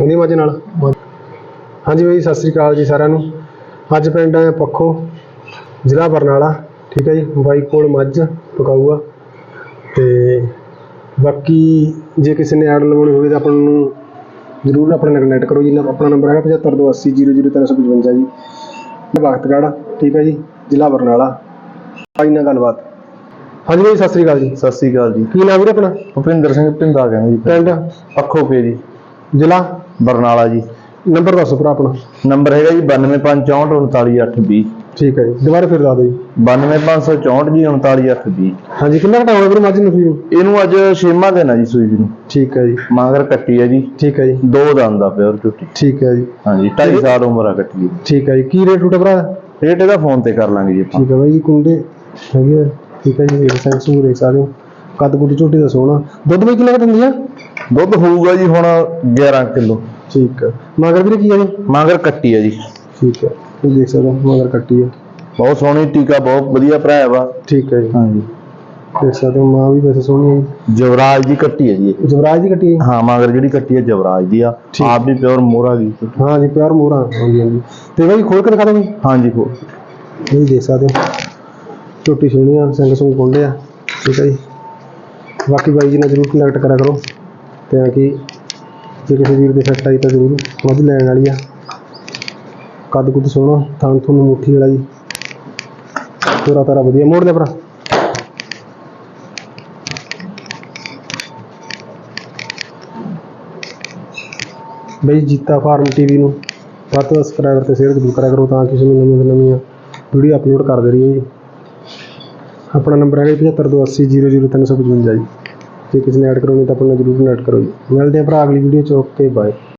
ਉਹਦੀ ਮੱਝ ਨਾਲ। ਹਾਂਜੀ ਬਾਈ ਸਤਿ ਸ੍ਰੀ ਅਕਾਲ ਜੀ ਸਾਰਿਆਂ ਨੂੰ। ਅੱਜ ਪਿੰਡ ਹੈ ਪੱਖੋ ਜ਼ਿਲ੍ਹਾ ਬਰਨਾਲਾ ਠੀਕ ਹੈ ਜੀ? ਬਾਈ ਕੋਲ ਮੱਝ ਪਕਾਊਆ ਤੇ ਬਾਕੀ ਜੇ ਕਿਸੇ ਨੇ ਐਡ ਲਵਾਉਣੀ ਹੋਵੇ ਤਾਂ ਆਪਾਂ ਨੂੰ ਜ਼ਰੂਰ ਆਪਣੇ ਨਾਲ ਕਨੈਕਟ ਕਰੋ ਜੀ। ਆਪਣਾ ਨੰਬਰ ਹੈਗਾ 7528000355 ਜੀ। ਵਕਤਗੜ੍ਹ ਠੀਕ ਹੈ ਜੀ? ਜ਼ਿਲ੍ਹਾ ਬਰਨਾਲਾ। ਬਾਈ ਨਾਲ ਗੱਲਬਾਤ। ਹਾਂਜੀ ਬਾਈ ਸਤਿ ਸ੍ਰੀ ਅਕਾਲ ਜੀ। ਸਤਿ ਸ੍ਰੀ ਅਕਾਲ ਜੀ। ਕੀ ਨਾਮ ਵੀਰੇ ਆਪਣਾ? ਭੁਪਿੰਦਰ ਸਿੰਘ ਪਿੰਦਾ ਕਹਿੰਦੇ ਜੀ। ਪਿੰਡ? ਪੱਖੋ ਕੇ ਜੀ ਜ਼ਿਲ੍ਹਾ ਬਰਨਾਲਾ ਜੀ। ਨੰਬਰ ਦੱਸੋ ਭਰਾ ਆਪਣਾ। ਨੰਬਰ ਹੈਗਾ ਜੀ 9254439820 ਠੀਕ ਹੈ ਜੀ ਦੁਬਾਰਾ ਫਿਰ ਦੱਸ ਦਿਓ ਜੀ। 92564 ਜੀ 39820 ਹਾਂਜੀ ਕਿੰਨਾ ਘਟਾ ਹੋਣਾ ਵੀਰੇ ਮੱਝ ਨੂੰ ਫਿਰ ਇਹਨੂੰ ਅੱਜ ਛੇਵਾਂ ਦਿਨ ਆ ਜੀ ਸੂਈ ਨੂੰ। ਠੀਕ ਹੈ ਜੀ। ਮਾਂਗਰ ਕੱਟੀ ਆ ਜੀ। ਠੀਕ ਹੈ ਜੀ। ਦੋ ਦੰਦ ਦਾ ਪਿਓਰ ਝੁੱਟੀ। ਠੀਕ ਹੈ ਜੀ। ਹਾਂਜੀ 2.5 ਸਾਲ ਉਮਰ ਆ ਕੱਟੀ ਦੀ ਠੀਕ ਹੈ ਜੀ। ਕੀ ਰੇਟ ਟੂਟਾ ਭਰਾ? ਰੇਟ ਇਹਦਾ ਫੋਨ ਤੇ ਕਰ ਲਾਂਗੇ ਜੀ ਆਪਾਂ। ਠੀਕ ਹੈ ਬਾਈ ਜੀ ਕੁੰਡੇ ਹੈਗੇ ਆ। ਠੀਕ ਹੈ ਜੀ ਇਹ ਸੈਂਸ ਨੂੰ ਦੇਖ ਸਕਦੇ ਹੋ ਕੱਦ ਕੁੱਦ ਝੋਟੀ ਦਾ ਸੋਹਣਾ। ਦੁੱਧ ਵੀ ਕਿੰਨਾ ਕੁ ਦਿੰਦੀ ਆ? ਦੁੱਧ ਹੋਊਗਾ ਜੀ ਹੁਣ 11 ਕਿਲੋ। ਠੀਕ ਹੈ। ਮਗਰ ਵੀਰੇ ਕੀ ਆ ਜੀ? ਮਾਂਗਰ ਕੱਟੀ ਆ ਜੀ। ਠੀਕ ਹੈ। ਇਹ ਦੇਖ ਸਕਦੇ ਹੋ ਮਗਰ ਕੱਟੀ ਆ ਬਹੁਤ ਸੋਹਣੀ ਟੀਕਾ ਬਹੁਤ ਵਧੀਆ ਭਰਾ ਵਾ। ਠੀਕ ਹੈ ਜੀ। ਹਾਂਜੀ। ਦੇਖ ਸਕਦੇ ਹੋ ਮਾਂ ਵੀ ਵੈਸੇ ਸੋਹਣੀ ਹੈ ਜੀ। ਜਵਰਾਜ ਦੀ ਕੱਟੀ ਹੈ ਜੀ ਇਹ। ਜਵਰਾਜ ਦੀ ਕੱਟੀ ਹੈ ਹਾਂ ਮਾਂਗਰ ਜਿਹੜੀ ਕੱਟੀ ਹੈ ਜਵਰਾਜ ਦੀ ਆ। ਠੀਕ। ਆਪ ਵੀ ਪਿਓਰ ਮੋਰਾ ਗਈ ਹਾਂ ਜੀ ਪਿਆਰ ਮੋਹਰਾ। ਹਾਂਜੀ ਹਾਂਜੀ। ਤੇ ਬਾਈ ਖੋਲ ਕੇ ਦਿਖਾ ਦੋ ਹਾਂਜੀ ਹੋ ਇਹ ਵੀ ਦੇਖ ਸਕਦੇ ਹੋ। ਝੋਟੀ ਸੋਹਣੀ ਆ ਸਿੰਘ ਸੁੰਗ ਕੁੰਡੇ ਆ। ਠੀਕ ਹੈ ਜੀ। ਬਾਕੀ ਬਾਈ ਜੀ ਨਾਲ ਜ਼ਰੂਰ ਕਨੈਕਟ ਕਰਿਆ ਕਰੋ। ਤਾਂ ਕਿ ਜੇ ਕਿਸੇ ਵੀਰ ਦੇ ਸੈੱਟ ਆਈ ਤਾਂ ਜ਼ਰੂਰ ਵੱਧ ਲੈਣ ਵਾਲੀ ਆ। ਕੱਦ ਕੁੱਦ ਸੋਹਣਾ, ਥਾਂ ਤੁਹਾਨੂੰ ਮੁੱਠੀ ਵਾਲਾ ਜੀ। ਪੂਰਾ ਤਾਰਾ ਵਧੀਆ, ਮੋੜ ਦੇ ਭਰਾ। ਬਈ ਜੀਤਾ ਫਾਰਮ ਟੀਵੀ ਨੂੰ ਵੱਧ ਤੋਂ ਵੱਧ ਸਬਸਕ੍ਰਾਈਬਰ ਤੇ ਸ਼ੇਅਰ ਜ਼ਰੂਰ ਕਰਿਆ ਕਰੋ ਤਾਂ ਕਿ ਤੁਹਾਨੂੰ ਨਵੀਆਂ ਤੋਂ ਨਵੀਆਂ ਵੀਡੀਓ ਅਪਲੋਡ ਕਰਦੇ ਰਹੀਏ ਜੀ। ਆਪਣਾ ਨੰਬਰ ਹੈਗਾ 7528000355 ਜੀ। ਜੇ ਕਿਸੇ ਨੇ ਐਡ ਕਰਾਉਣੀ ਤਾਂ ਆਪਣਾ ਜ਼ਰੂਰ ਨੋਟ ਕਰੋ ਜੀ। ਮਿਲਦੇ ਹਾਂ ਭਰਾ, ਅਗਲੀ ਵੀਡੀਓ ਚ, ਓਕੇ ਬਾਏ